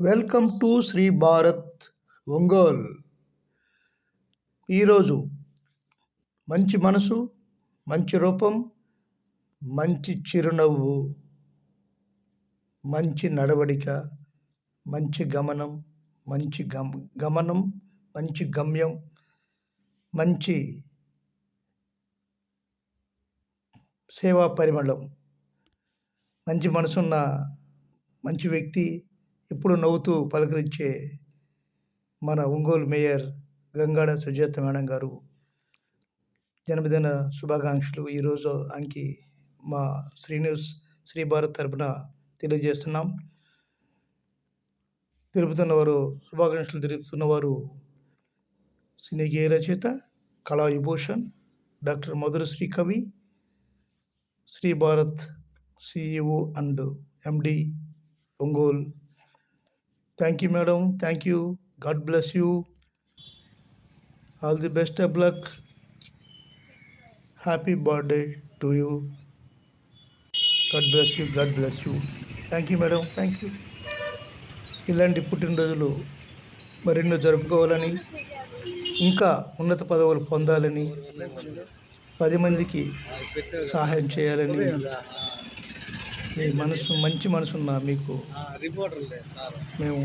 Welcome to Shri Bharat Ongole. ఈరోజు మంచి మనసు మంచి రూపం మంచి చిరునవ్వు మంచి నడవడిక మంచి గమనం మంచి గమ గమనం మంచి గమ్యం మంచి సేవా పరిమళం మంచి మనసున్న మంచి వ్యక్తి ఎప్పుడు నవ్వుతూ పలకరించే మన ఒంగోలు మేయర్ గంగాడ సుజాత మేడం గారు జన్మదిన శుభాకాంక్షలు. ఈరోజు ఆమెకి మా శ్రీనివాస్ శ్రీ భారత్ తరపున తెలియజేస్తున్నాం. తెలుపుతున్నవారు శుభాకాంక్షలు తెలుపుతున్నవారు సినీ గేయ రచయిత కళా విభూషణ్ డాక్టర్ మధురశ్రీ కవి Shri Bharat CEO and MD Ongole thank you madam thank you God bless you all the best of luck happy birthday to you God bless you God bless you thank you madam thank you ఇలాంటి పుట్టినరోజులు మరెన్నో జరుపుకోవాలని ఇంకా ఉన్నత పదవులు పొందాలని పది మందికి సహాయం చేయాలని మీ మనసు మంచి మనసున్న మీకు రిపోర్టర్ మేము